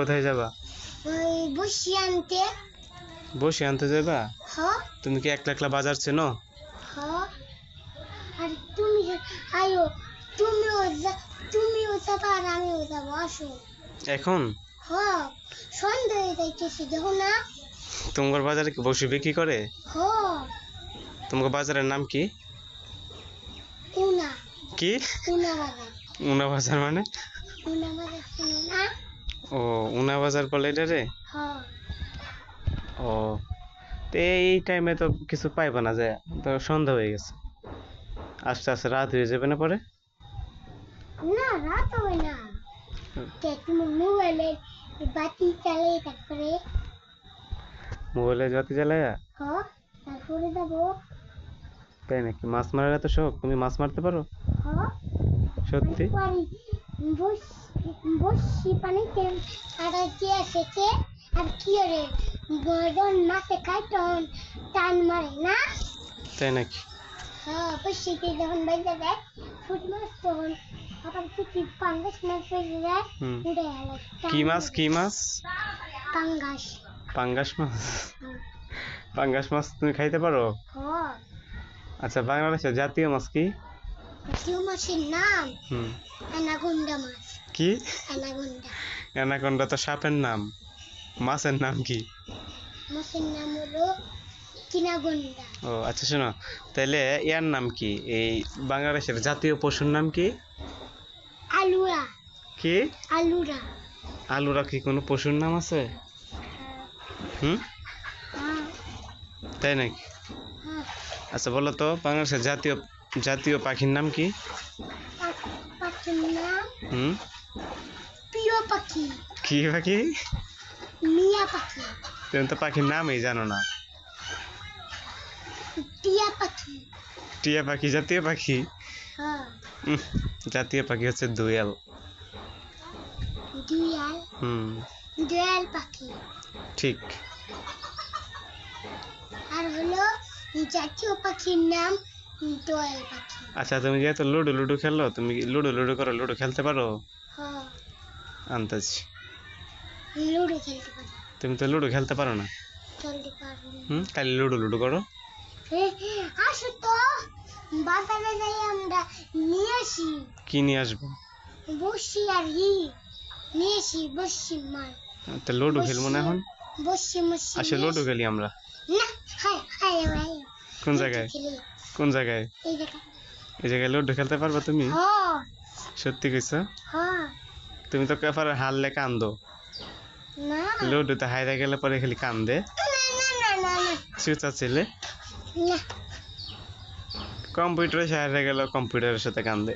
কোথায় যাবা? ওই বসি আনতে। বসে আনতে যাবা হ। তুমি কি একলা একলা বাজার চেনো? হ। আর তুমি আয়ো তুমিও যা- তুমিও যাবা আর আমিও যাব আসো। এখন? হয়ে যাইতেছে দেখো না। তোমার বাজারে কি বসে বিক্রি করে? হ। তোমার বাজারের নাম কি? উনা। কি? উনা বাজার। উনা বাজার মানে? উনা বাজার না? ও উনা বাজার বলে রে ও তো এই টাইমে তো কিছু পাইবা না যায় তো সন্ধ্যা হয়ে গেছে। আস্তে আস্তে রাত হয়ে যাবে না পরে? না রাত হবে না। মোবাইলে বাতি চালিয়ে তারপরে? মোবাইলে জাতি জ্বালায়া? হ তারপরে যাব। তাই নাকি? মাছ মারার এত শখ? তুমি মাছ মারতে পারো? হ সত্যি? আর কি এসেছে আর কি রে গজন মাছে খাই তখন টান মারে না? তাই নাকি? হ্যাঁ যখন ফুট মাছ তখন আবার কিছু পাঙ্গাস মাছ উড়ে গেল কি মাছ কি মাছ? পাঙ্গাস। পাঙ্গাস মাছ? পাঙ্গাস মাছ তুমি খাইতে পারো? হ্যাঁ। আচ্ছা বাংলাদেশের জাতীয় মাছ কি? কেউ মাছের নাম? হুম। অ্যানাগোন্ডা মাছ। কি? অ্যানাকোন্ডা। তো সাপের নাম। মাছের নাম কি? মাছের নাম হলো ও আচ্ছা শোনো। তাহলে ইয়ার নাম কি? এই বাংলাদেশের জাতীয় পশুর নাম কি? আলুরা। কি? আলুরা। আলুরা কি কোনো পশুর নাম আছে? হুম? হ্যাঁ। তাই নাকি? হ্যাঁ। আচ্ছা বলো তো বাংলাদেশের জাতীয় জাতীয় পাখির নাম কি? হুম? প্রিয় পাখি। কি পাখি? মিয়া পাখি। তুমি তো পাখির নামই জানো না। টিয়া পাখি। টিয়া পাখি জাতীয় পাখি? হ্যাঁ। জাতীয় পাখি হচ্ছে দোয়েল। দুয়াল? হুম। দোয়াল পাখি। ঠিক। আর হলো জাতীয় পাখির নাম দোয়াল পাখি। আচ্ছা তুমি যেহেতু লুডো লুডো খেলো তুমি লুডো লুডো করো লুডো খেলতে পারো? হ্যাঁ। আন্তাজি লুডো খেলতে পারি। তুমি তো লুডো খেলতে পারো না? খেলতে হুম খালি লুডো লুডো করো। আসো তো। বাজারে যাই আমরা নিয়ে আসি। কি নিয়ে আসব? বসি আর ই। নিয়ে আসি বসি তো লুডো খেলব না এখন? বসি মসি আসে লুডো খেলি আমরা। না হাই হাই হাই কোন জায়গায়? কোন জায়গায়? এই জায়গা এই জায়গায় লুডো খেলতে পারবা তুমি? সত্যি কইছো? হ্যাঁ তুমি তো কেপারে হারলে কান্দো? না। তো হাইরা গেলে পরে খালি কান্দে। চুচা ছেলে না। কম্পিউটারে হাইরা গেল কম্পিউটারের সাথে কান্দে।